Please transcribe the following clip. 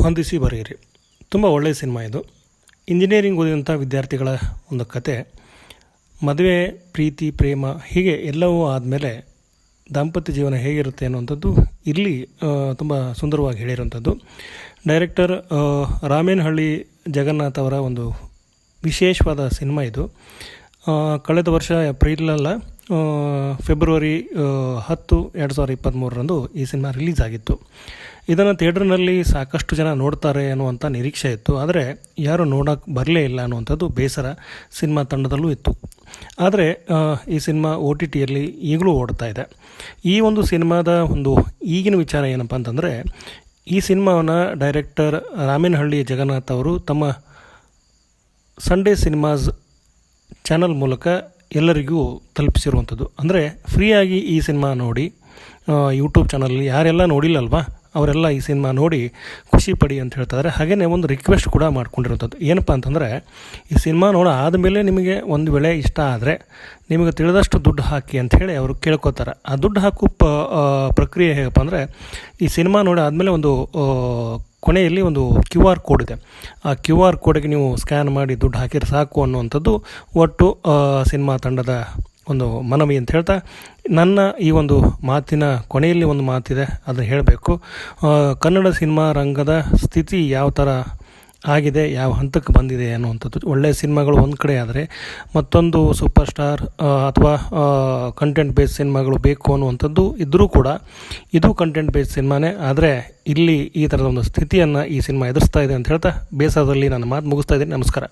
ಹೊಂದಿಸಿ ಬರೆಯಿರಿ. ತುಂಬ ಒಳ್ಳೆಯ ಸಿನಿಮಾ ಇದು. ಇಂಜಿನಿಯರಿಂಗ್ ಓದಿದಂಥ ವಿದ್ಯಾರ್ಥಿಗಳ ಒಂದು ಕತೆ. ಮದುವೆ, ಪ್ರೀತಿ, ಪ್ರೇಮ ಹೀಗೆ ಎಲ್ಲವೂ ಆದಮೇಲೆ ದಾಂಪತ್ಯ ಜೀವನ ಹೇಗಿರುತ್ತೆ ಅನ್ನುವಂಥದ್ದು ಇಲ್ಲಿ ತುಂಬ ಸುಂದರವಾಗಿ ಹೇಳಿರುವಂಥದ್ದು. ಡೈರೆಕ್ಟರ್ ರಾಮೇನಹಳ್ಳಿ ಜಗನ್ನಾಥ್ ಅವರ ಒಂದು ವಿಶೇಷವಾದ ಸಿನಿಮಾ ಇದು. ಕಳೆದ ವರ್ಷ ಏಪ್ರಿಲಲ್ಲ ಫೆಬ್ರವರಿ ಹತ್ತು, ಎರಡು ಸಾವಿರದ ಇಪ್ಪತ್ತ್ಮೂರರಂದು ಈ ಸಿನಿಮಾ ರಿಲೀಸ್ ಆಗಿತ್ತು. ಇದನ್ನು ಥಿಯೇಟ್ರ್ನಲ್ಲಿ ಸಾಕಷ್ಟು ಜನ ನೋಡ್ತಾರೆ ಅನ್ನುವಂಥ ನಿರೀಕ್ಷೆ ಇತ್ತು. ಆದರೆ ಯಾರು ನೋಡೋಕ್ಕೆ ಬರಲೇ ಇಲ್ಲ ಅನ್ನುವಂಥದ್ದು ಬೇಸರ ಸಿನಿಮಾ ತಂಡದಲ್ಲೂ ಇತ್ತು. ಆದರೆ ಈ ಸಿನಿಮಾ ಓ ಟಿ ಟಿಯಲ್ಲಿ ಈಗಲೂ ಓಡ್ತಾ ಇದೆ. ಈ ಒಂದು ಸಿನಿಮಾದ ಒಂದು ಈಗಿನ ವಿಚಾರ ಏನಪ್ಪ ಅಂತಂದರೆ, ಈ ಸಿನಿಮಾವನ್ನು ಡೈರೆಕ್ಟರ್ ರಾಮೇನಹಳ್ಳಿ ಜಗನ್ನಾಥ್ ಅವರು ತಮ್ಮ ಸಂಡೇ ಸಿನಿಮಾಸ್ ಚಾನಲ್ ಮೂಲಕ ಎಲ್ಲರಿಗೂ ತಲುಪಿಸಿರುವಂಥದ್ದು. ಅಂದರೆ, ಫ್ರೀಯಾಗಿ ಈ ಸಿನಿಮಾ ನೋಡಿ ಯೂಟ್ಯೂಬ್ ಚಾನಲಲ್ಲಿ ಯಾರೆಲ್ಲ ನೋಡಿಲ್ಲಲ್ವಾ ಅವರೆಲ್ಲ ಈ ಸಿನಿಮಾ ನೋಡಿ ಖುಷಿ ಪಡಿ ಅಂತ ಹೇಳ್ತಾರೆ ಹಾಗೆಯೇ ಒಂದು ರಿಕ್ವೆಸ್ಟ್ ಕೂಡ ಮಾಡ್ಕೊಂಡಿರೋಂಥದ್ದು ಏನಪ್ಪ ಅಂತಂದರೆ, ಈ ಸಿನಿಮಾ ನೋಡ ಆದಮೇಲೆ ನಿಮಗೆ ಒಂದು ವೇಳೆ ಇಷ್ಟ ಆದರೆ ನಿಮಗೆ ತಿಳಿದಷ್ಟು ದುಡ್ಡು ಹಾಕಿ ಅಂತ ಹೇಳಿ ಅವರು ಕೇಳ್ಕೊತಾರೆ. ಆ ದುಡ್ಡು ಹಾಕೋ ಪ ಪ್ರಕ್ರಿಯೆ ಹೇಗಪ್ಪ ಅಂದರೆ, ಈ ಸಿನಿಮಾ ನೋಡಿ ಆದಮೇಲೆ ಒಂದು ಕೊನೆಯಲ್ಲಿ ಒಂದು ಕ್ಯೂ ಆರ್ ಕೋಡ್ ಇದೆ. ಆ ಕ್ಯೂ ಆರ್ ಕೋಡ್ಗೆ ನೀವು ಸ್ಕ್ಯಾನ್ ಮಾಡಿ ದುಡ್ಡು ಹಾಕಿದ್ರೆ ಸಾಕು ಅನ್ನುವಂಥದ್ದು ಒಟ್ಟು ಸಿನಿಮಾ ತಂಡದ ಒಂದು ಮನವಿ ಅಂತ ಹೇಳ್ತಾ, ನನ್ನ ಈ ಒಂದು ಮಾತಿನ ಕೊನೆಯಲ್ಲಿ ಒಂದು ಮಾತಿದೆ, ಅದನ್ನು ಹೇಳಬೇಕು. ಕನ್ನಡ ಸಿನಿಮಾ ರಂಗದ ಸ್ಥಿತಿ ಯಾವ ಥರ ಆಗಿದೆ, ಯಾವ ಹಂತಕ್ಕೆ ಬಂದಿದೆ ಅನ್ನುವಂಥದ್ದು. ಒಳ್ಳೆಯ ಸಿನಿಮಾಗಳು ಒಂದು ಕಡೆ ಆದರೆ, ಮತ್ತೊಂದು ಸೂಪರ್ ಸ್ಟಾರ್ ಅಥವಾ ಕಂಟೆಂಟ್ ಬೇಸ್ ಸಿನಿಮಾಗಳು ಬೇಕು ಅನ್ನುವಂಥದ್ದು ಇದ್ದರೂ ಕೂಡ ಇದು ಕಂಟೆಂಟ್ ಬೇಸ್ ಸಿನಿಮಾನೇ. ಆದರೆ ಇಲ್ಲಿ ಈ ಥರದ ಒಂದು ಸ್ಥಿತಿಯನ್ನು ಈ ಸಿನಿಮಾ ಎದುರಿಸ್ತಾ ಇದೆ ಅಂತ ಹೇಳ್ತಾ, ಬೇಸರದಲ್ಲಿ ನನ್ನ ಮಾತು ಮುಗಿಸ್ತಾ ಇದ್ದೀನಿ. ನಮಸ್ಕಾರ.